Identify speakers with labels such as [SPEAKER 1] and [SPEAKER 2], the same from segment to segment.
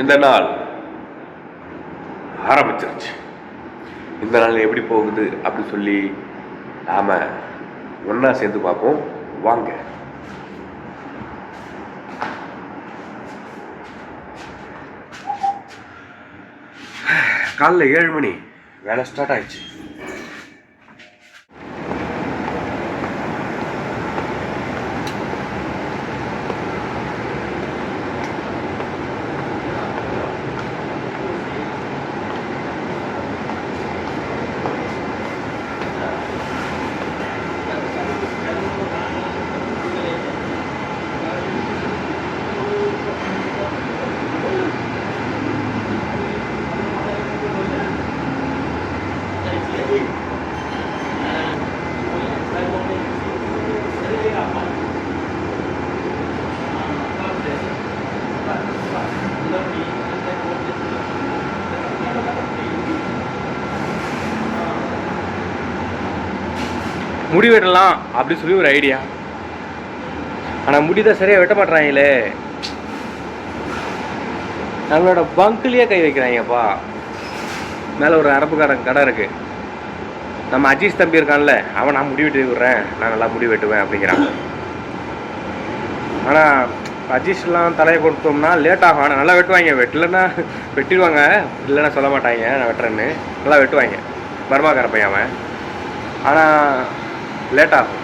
[SPEAKER 1] இந்த நாள் ஆரம்பிச்சிருச்சு. இந்த நாள் எப்படி போகுது அப்படின்னு சொல்லி நாம ஒன்றா சேர்ந்து பார்ப்போம். வாங்க. காலைல ஏழு மணி வேலை ஸ்டார்ட் ஆயிடுச்சு.
[SPEAKER 2] முடி வெட்டலாம் அப்படி சொல்லி ஒரு ஐடியா ஆனால் முடி தான் சரியாக வெட்ட மாட்டுறாங்களே நம்மளோட பங்க்லேயே கை வைக்கிறாங்கப்பா. மேலே ஒரு அரப்புக்காரன் கடை இருக்குது நம்ம அஜீஷ் தம்பி இருக்கான்ல அவன் நான் முடி வெட்டி விடுறேன் நான் நல்லா முடி வெட்டுவேன் அப்படிங்கிறான். ஆனால் அஜீஷ்லாம் தலையை கொடுத்தோம்னா லேட் ஆகும். ஆனால் நல்லா வெட்டுவாங்க. வெட்டலைன்னா வெட்டிடுவாங்க. இல்லைன்னா சொல்ல மாட்டாங்க. நான் வெட்டுறேன்னு. நல்லா வெட்டுவாங்க. பர்மாக்கார பையன் அவன். ஆனால் லேட் ஆகும்.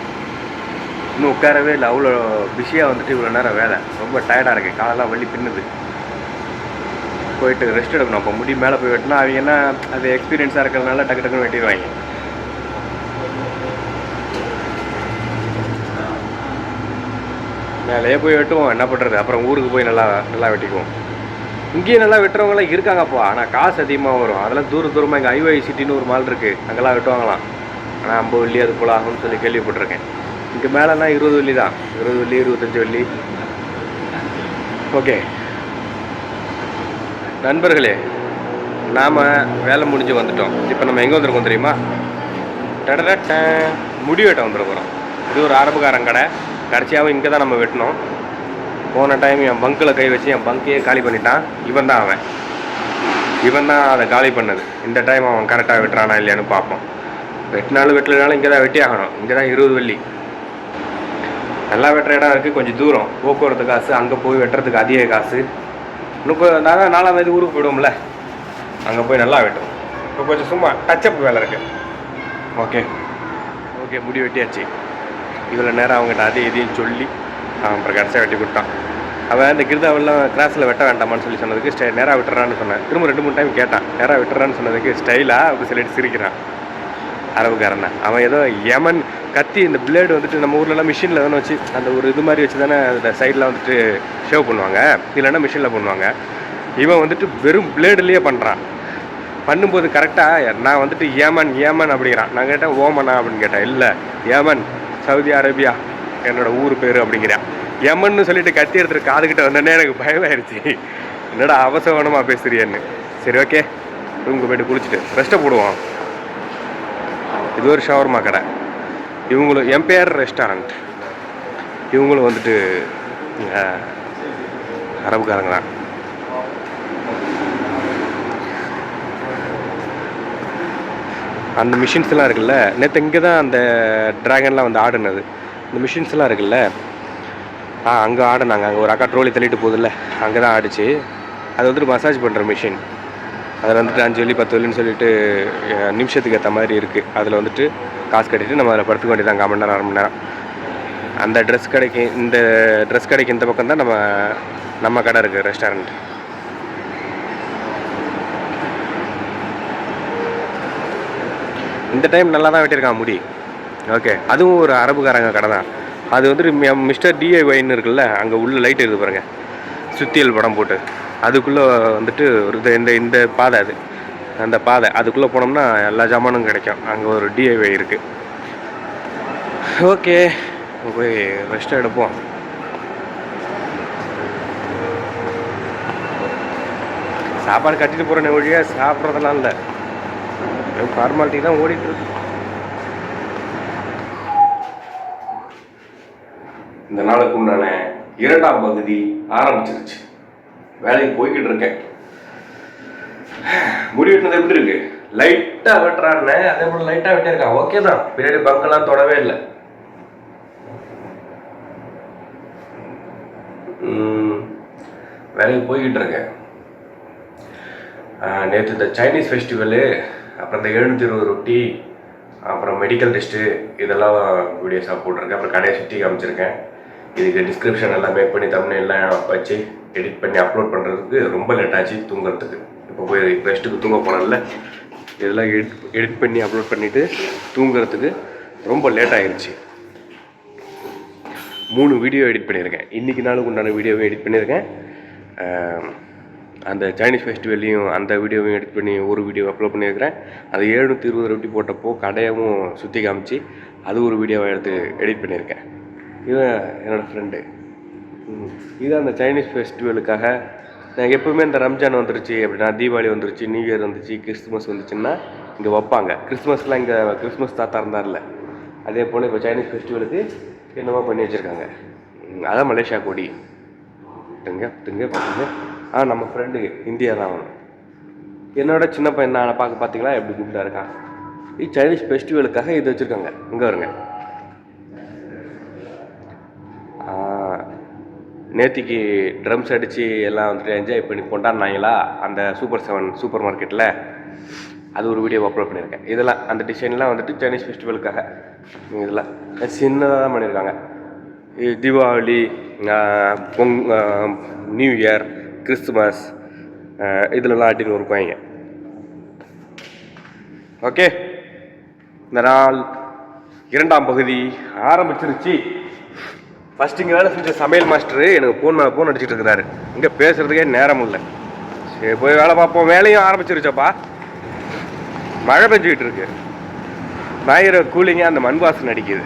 [SPEAKER 2] இன்னும் உட்காரவே இல்லை. அவ்வளோ பிஸியாக வந்துட்டு இவ்வளோ நேரம் வேலை. ரொம்ப டயர்டாக இருக்குது காலெல்லாம் வலி பின்னுது. போயிட்டு ரெஸ்ட் எடுக்கணும். அப்போ முடி மேலே போய் வெட்டினா அவங்க என்ன அது எக்ஸ்பீரியன்ஸாக இருக்கிறதுனால டக்கு டக்குன்னு வெட்டிடுவாங்க. மேலேயே போய் வெட்டுவோம். என்ன பண்ணுறது அப்புறம் ஊருக்கு போய் நல்லா நல்லா வெட்டிக்குவோம். இங்கேயும் நல்லா வெட்டுறவங்களாம் இருக்காங்கப்பா ஆனால் காசு அதிகமாக வரும். அதெல்லாம் தூர தூரமாக இங்கே ஐஓஐ சிட்டின்னு ஒரு மால் இருக்குது அங்கெல்லாம் வெட்டுவாங்களாம். ஆனால் ஐம்பது வெள்ளி அது போல் ஆகும்னு சொல்லி கேள்விப்பட்டிருக்கேன். இங்கே மேலேனா இருபது வெள்ளி தான். இருபது வெள்ளி இருபத்தஞ்சி வெள்ளி. ஓகே. நண்பர்களே நாம் வேலை முடிஞ்சு வந்துட்டோம். இப்போ நம்ம எங்கே வந்திருக்கோம் தெரியுமா? டடடட்ட. முடி வெட்ட வந்துருக்குறோம் இது ஒரு ஆரம்பக்காரன் கடை. கடைசியாகவும் இங்கே தான் நம்ம வெட்டினோம். போன டைம் என் பங்கில் கை வச்சு என் பங்கையே காலி பண்ணிட்டான். இவன் தான் அவன். இவன் தான் அதை காலி பண்ணது. இந்த டைம் அவன் கரெக்டாக வெட்டுறானா இல்லையான்னு பார்ப்போம். வெட்டினாலும் வெட்டலைனாலும் இங்கே தான் வெட்டி ஆகணும். இங்கே தான் இருபது வெள்ளி. நல்லா வெட்டுற இடம் இருக்குது கொஞ்சம் தூரம். போக்குவரத்து காசு அங்கே போய் வெட்டுறதுக்கு அதிக காசு. முப்பது கொ- நான் தான் நாலாம் தேதி ஊருக்கு போயிடுவோம்ல. அங்கே போய் நல்லா வெட்டும் இப்போ கொஞ்சம் சும்மா டச்சப் வேலை இருக்குது ஓகே ஓகே முடி வெட்டியாச்சு. இவ்வளோ நேரம் அவங்ககிட்ட அதையும் இதையும் சொல்லி அவன் அப்புறம் கடைசியாக வெட்டி கொடுத்தான். அவன் அந்த கிருதாவெல்லாம் கிராஸில் வெட்ட வேண்டாமான்னு சொல்லி சொன்னதுக்கு ஸ்டை நேராக விட்டுறான்னு சொன்னேன். திரும்ப ரெண்டு மூணு டைம் கேட்டான். நேராக விட்டுறான்னு சொன்னதுக்கு ஸ்டைலாக அப்படி சொல்லிட்டு சிரிக்கிறான். அரபுக்காரன் அவன் ஏதோ யமன் கத்தி இந்த பிளேடு வந்துட்டு நம்ம ஊர்லலாம் மிஷினில் தானே வச்சு அந்த ஒரு இது மாதிரி வச்சு தானே அந்த சைடில் வந்துட்டு ஷேவ் பண்ணுவாங்க. இல்லைன்னா மிஷினில் பண்ணுவாங்க. இவன் வந்துட்டு வெறும் பிளேடுலேயே பண்ணுறான் பண்ணும்போது கரெக்டாக நான் வந்துட்டு ஏமன் ஏமன் அப்படிங்கிறான். நான் கேட்டேன் ஓமனா அப்படின்னு கேட்டேன். இல்லை ஏமன் சவுதி அரேபியா என்னோட ஊர் பேர் அப்படிங்கிறான். யமன்னு சொல்லிட்டு கத்தி எடுத்துட்டு காதுகிட்ட வந்தோடனே எனக்கு பயமாயிருச்சு. என்னடா அவசரமாக பேசுறியன்னு. சரி ஓகே ரூமுக்கு போயிட்டு குளிச்சுட்டு ரெஸ்ட்டை போடுவோம். இது ஒரு ஷவர்மா கடை. இவங்களும் எம்பையர் ரெஸ்டாரண்ட். இவங்களும் வந்துட்டு அரபுக்காரங்க தான் அந்த மிஷின்ஸ்லாம் இருக்குல்ல நேற்று இங்கே தான் அந்த ட்ராகன்லாம் வந்து ஆடுனது. இந்த மிஷின்ஸ்லாம் இருக்குல்ல ஆ அங்கே ஆடினாங்க. அங்கே ஒரு அக்கா ட்ரோலி தள்ளிட்டு போகுதுல்ல அங்கே தான் ஆடிச்சு. அது வந்துட்டு மசாஜ் பண்ணுற மிஷின். அதில் வந்துட்டு அஞ்சு வெள்ளி பத்து வெள்ளின்னு சொல்லிட்டு நிமிஷத்துக்கு ஏற்ற மாதிரி இருக்குது அதில் வந்துட்டு காசு கட்டிட்டு நம்ம அதில் படுத்துக்க வேண்டியதான் கால் மணி நேரம் அரை மணி நேரம். அந்த ட்ரெஸ் கடைக்கு இந்த ட்ரெஸ் கடைக்கு இந்த பக்கம் தான் நம்ம நம்ம கடை இருக்குது ரெஸ்டாரண்ட் இந்த டைம் நல்லா தான் வெட்டியிருக்கான் முடி. ஓகே அதுவும் ஒரு அரபுக்காரங்க கடை தான். அது வந்துட்டு மிஸ்டர் மிஸ்டர் டிஐஒய்னு இருக்குல்ல அங்கே உள்ள லைட் இருக்குது பாருங்க. சுத்தியல் படம் போட்டு. அதுக்குள்ளே வந்துட்டு ஒரு இது- இந்த இந்த பாதை அது. அந்த பாதை. அதுக்குள்ளே போனோம்னா எல்லா ஜாமானும் கிடைக்கும். அங்கே ஒரு டிஐவே இருக்குது ஓகே. போய் ரெஸ்ட் எடுப்போம். சாப்பாடு கட்டிட்டு போகிற ஒழிய சாப்பிட்றதெல்லாம் இல்லை. ஃபார்மாலிட்டி தான் ஓடிட்டு இருக்கு.
[SPEAKER 1] இந்த நாளுக்கு உண்டான இரண்டாம் பகுதி ஆரம்பிச்சிருச்சு.
[SPEAKER 2] வேலைக்கு போய்கிட்டு இருக்கேன். முடி வெட்டினது எப்படி இருக்கு? லைட்டாக வெட்டுறான்னு அதே போல் லைட்டாக வெட்டியிருக்கான் ஓகே தான். பின்னாடி பங்கெல்லாம் தொடவே இல்லை. ம், வேலைக்கு போய்கிட்டு இருக்கேன். நேற்று இந்த சைனீஸ் ஃபெஸ்டிவலு அப்புறம் இந்த எழுநூத்தி இருபது ரொட்டி அப்புறம் மெடிக்கல் டெஸ்ட்டு இதெல்லாம் வீடியோஸாக போட்டிருக்கேன். அப்புறம் கடையை சுற்றி காமிச்சிருக்கேன். இதுக்கு டிஸ்கிரிப்ஷன் எல்லாம் மேக் பண்ணி தமிழ் எல்லாம் வச்சு எடிட் பண்ணி அப்லோட் பண்ணுறதுக்கு ரொம்ப லேட் ஆச்சு தூங்குறதுக்கு. இப்போ போய் ரெஸ்ட்டுக்கு தூங்க போனதில்ல இதெல்லாம் எடிட் எடிட் பண்ணி அப்லோட் பண்ணிவிட்டு தூங்குறதுக்கு ரொம்ப லேட் ஆயிருச்சு. மூணு வீடியோ எடிட் பண்ணியிருக்கேன். இன்றைக்கி நாளுக்கு உண்டான வீடியோவை எடிட் பண்ணியிருக்கேன். அந்த சைனீஸ் ஃபெஸ்டிவல்லையும் அந்த வீடியோவையும் எடிட் பண்ணி ஒரு வீடியோ அப்லோட் பண்ணியிருக்கிறேன். அது எழுநூற்றி இருபது ரொட்டி போட்டப்போ கடையவும் சுற்றி காமிச்சு அது ஒரு வீடியோவை எடுத்து எடிட் பண்ணியிருக்கேன். இவன் என்னோடய ஃப்ரெண்டு இது அந்த சைனீஸ் ஃபெஸ்டிவலுக்காக நான் எப்பவுமே இந்த ரம்ஜான் வந்துருச்சு அப்படின்னா தீபாவளி வந்துருச்சு நியூ இயர் வந்துச்சு கிறிஸ்துமஸ் வந்துச்சுன்னா இங்கே வைப்பாங்க. கிறிஸ்மஸ்லாம் இங்கே கிறிஸ்மஸ் தாத்தா இருந்தார்ல. அதே போல் இப்போ சைனீஸ் ஃபெஸ்டிவலுக்கு என்னமோ பண்ணி வச்சுருக்காங்க. அதான் மலேசியா கொடி. திங்க திங்க பார்த்துங்க ஆ நம்ம ஃப்ரெண்டு இந்தியா தான் அவன். என்னோட சின்ன பையன் நான் பார்க்க பார்த்தீங்களா எப்படி கும்பிட்டா இருக்கான். இது சைனீஸ் ஃபெஸ்டிவலுக்காக இது வச்சுருக்காங்க. இங்கே வருங்க. நேத்திக்கு ட்ரம்ஸ் அடித்து எல்லாம் வந்துட்டு என்ஜாய் பண்ணி கொண்டாடினாங்களா? அந்த சூப்பர் செவன் சூப்பர் மார்க்கெட்டில் அது ஒரு வீடியோ அப்லோட் பண்ணியிருக்கேன். இதெல்லாம் அந்த டிசைன்லாம் வந்துட்டு சைனீஸ் ஃபெஸ்டிவலுக்காக இதெல்லாம் சின்னதாக தான் பண்ணியிருக்காங்க. இது தீபாவளி பொங் நியூ இயர் கிறிஸ்துமஸ் இதிலலாம் இதுலலாம் ஆட்டின்னு இருப்பாங்க ஓகே இந்த நாள் இரண்டாம் பகுதி ஆரம்பிச்சிருச்சு. ஃபர்ஸ்ட் இங்கே வேலை செஞ்ச சமையல் மாஸ்டர் எனக்கு ஃபோன் மேலே ஃபோன் அடிச்சிட்டு இருக்கிறாரு. இங்கே பேசுறதுக்கே நேரம் இல்லை. சரி போய் வேலை பார்ப்போம். வேலையும் ஆரம்பிச்சிருச்சப்பா. மழை பெஞ்சுக்கிட்டு இருக்கு. ஞாயிறு கூலிங்காக அந்த மண் வாசனை அடிக்குது.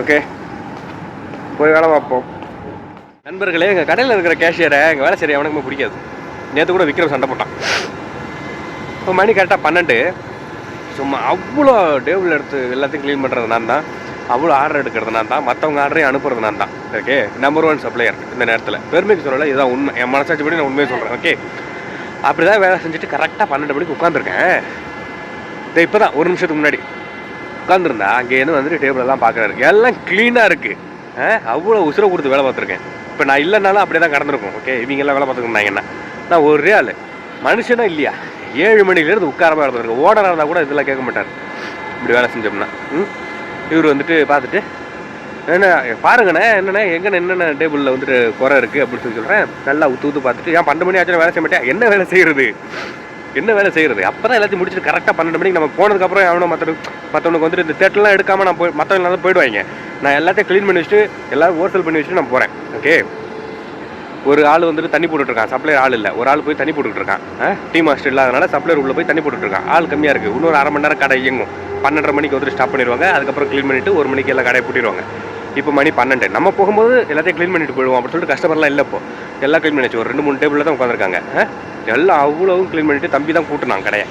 [SPEAKER 2] ஓகே போய் வேலை பார்ப்போம். நண்பர்களே எங்கள் கடையில் இருக்கிற கேஷியரை எங்கள் வேலை சரி அவனுக்குமே பிடிக்காது. நேற்று கூட விக்ரம் சண்டை போட்டான். இப்போ மணி கரெக்டாக பன்னெண்டு. சும்மா அவ்வளோ டேபிள் எடுத்து எல்லாத்தையும் க்ளீன் பண்ணுறது நான் தான் அவ்வளோ ஆர்டர் எடுக்கிறதுனால தான். மற்றவங்க ஆர்டரையும் அனுப்புறது தான். ஓகே நம்பர் ஒன் சப்ளையர் இந்த நேரத்தில். பெருமைக்கு சொல்லலை இதுதான் உண்மை. என் மனசாட்சி படி நான் உண்மையை சொல்கிறேன் ஓகே அப்படி தான் வேலை செஞ்சுட்டு கரெக்டாக பன்னெண்டு மணிக்கு உட்காந்துருக்கேன் இதை இப்போ தான் ஒரு நிமிஷத்துக்கு முன்னாடி. உட்காந்துருந்தா அங்கேருந்து வந்துட்டு டேபிள் எல்லாம் பார்க்குறாரு. எல்லாம் க்ளீனாக இருக்குது அவ்வளோ உசுரை கொடுத்து வேலை பார்த்துருக்கேன். இப்போ நான் இல்லைனாலும் அப்படியே தான் கடந்திருக்கும் ஓகே இவங்கெல்லாம் வேலை பார்த்துருந்தாங்கன்னா நான் ஒரே ஆள். மனுஷனா இல்லையா? ஏழு மணிலேருந்து உட்காரமாக இருந்திருக்கு. ஓடராக இருந்தால் கூட இதெல்லாம் கேட்க மாட்டார். இப்படி வேலை செஞ்சோம்னா ம்? இவர் வந்துட்டு பார்த்துட்டு என்ன பாருங்கண்ணே என்னண்ணே எங்கே என்னென்ன டேபிளில் வந்துட்டு குறை இருக்குது அப்படின்னு சொல்லி சொல்கிறேன் நல்லா உத்து ஊற்று பார்த்துட்டு ஏன் பன்னெண்டு மணி ஆச்சுன்னா வேலை செய்ய மாட்டேன் என்ன வேலை செய்கிறது என்ன வேலை செய்கிறது அப்போ தான் எல்லாத்தையும் முடிச்சுட்டு கரெக்டாக பன்னெண்டு மணிக்கு நம்ம போனதுக்கப்புறம் எவனோ மற்ற மற்றவனுக்கு வந்துட்டு இந்த தேட்டர்லாம் எடுக்காமல் நான் போய் மற்றவங்க தான் போயிடுவாங்க. நான் எல்லாத்தையும் க்ளீன் பண்ணி வச்சுட்டு எல்லாரும் ஹோட்டல் பண்ணி வச்சுட்டு நான் போகிறேன் ஓகே ஒரு ஆள் வந்துட்டு தண்ணி போட்டுருக்கான் சப்ளையர் ஆள் இல்லை. ஒரு ஆள் போய் தண்ணி போட்டுட்ருக்கான் டீ மாஸ்டர் இல்லாதனால சப்ளையர் உள்ளே போய் தண்ணி போட்டுட்டு இருக்கான். ஆள் கம்மியாக இருக்குது இன்னொரு அரை மணி நேரம் கடை இயங்கும். பன்னெண்டரை மணிக்கு வந்துட்டு ஸ்டாப் பண்ணிடுவாங்க. அதுக்கப்புறம் க்ளீன் பண்ணிட்டு ஒரு மணிக்கு எல்லாம் கடையை பூட்டிடுவாங்க. இப்போ மணி பன்னெண்டு. நம்ம போகும்போது எல்லாத்தையும் க்ளீன் பண்ணிட்டு போயிடுவோம். அப்படின்னு சொல்லிட்டு கஸ்டமர்லாம் இல்லை இப்போ. எல்லாம் க்ளீன் பண்ணிச்சு ஒரு ரெண்டு மூணு டேபிளில் தான் உட்காந்துருக்காங்க எல்லாம் அவ்வளோவும் க்ளீன் பண்ணிட்டு தம்பி தான் கூட்டினான் கடையை.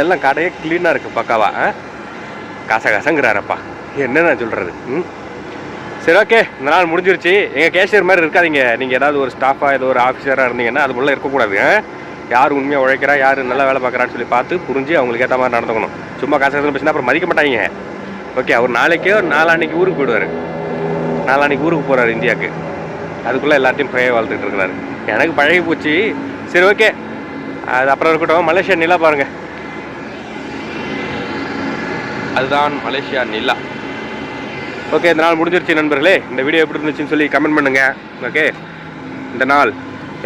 [SPEAKER 2] எல்லாம் கடையே க்ளீனாக இருக்குது பக்காவா காச காசங்கிறாரப்பா என்ன நான் சொல்கிறது ம்? சரி ஓகே இந்த நாள் முடிஞ்சிருச்சு. எங்கள் கேஷியர் மாதிரி இருக்காதீங்க. நீங்கள் ஏதாவது ஒரு ஸ்டாஃபாக ஏதோ ஒரு ஆஃபீஸராக இருந்தீங்கன்னா அது உள்ள இருக்கக்கூடாது யார் உண்மையாக உழைக்கிறா யார் நல்லா வேலை பார்க்குறான்னு சொல்லி பார்த்து புரிஞ்சு அவங்களுக்கு ஏற்ற மாதிரி நடந்துக்கணும். சும்மா காசு காசு பேசினா அப்புறம் மதிக்க மாட்டாங்க. ஓகே அவர் நாளைக்கே ஒரு நாளான்னைக்கு ஊருக்கு போயிடுவார். நாளான்னைக்கு ஊருக்கு போகிறார் இந்தியாவுக்கு. அதுக்குள்ளே எல்லாத்தையும் பழைய வாழ்த்துட்டு இருக்கிறாரு. எனக்கு பழகி போச்சு. சரி ஓகே அது அப்புறம் இருக்கட்டும். மலேசியா நிலா பாருங்கள் அதுதான் மலேசியா நிலா. ஓகே இந்த நாள் முடிஞ்சிருச்சு நண்பர்களே. இந்த வீடியோ எப்படி இருந்துச்சுன்னு சொல்லி கமெண்ட் பண்ணுங்க. ஓகே இந்த நாள்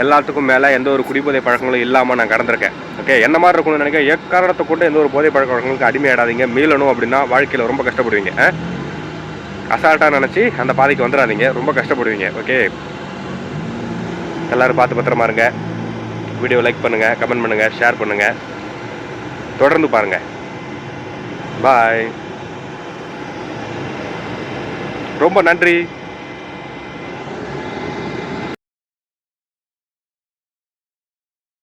[SPEAKER 2] எல்லாத்துக்கும் மேலே எந்த ஒரு குடிபோதை பழக்கங்களும் இல்லாமல் நான் கடந்திருக்கேன். ஓகே என்ன மாதிரி இருக்கணும்னு நினைக்கிற எக்காரணத்தை கொண்டு எந்த ஒரு போதை பழக்க வழக்கங்களுக்கு அடிமையாடாதீங்க மீளணும் அப்படின்னா வாழ்க்கையில் ரொம்ப கஷ்டப்படுவீங்க. அசால்ட்டாக நினச்சி அந்த பாதைக்கு வந்துடாதீங்க ரொம்ப கஷ்டப்படுவீங்க. ஓகே எல்லோரும் பார்த்து பத்திரமா இருங்க. வீடியோ லைக் பண்ணுங்கள் கமெண்ட் பண்ணுங்கள் ஷேர் பண்ணுங்கள் தொடர்ந்து பாருங்கள் பாய் ரொம்ப நன்றி.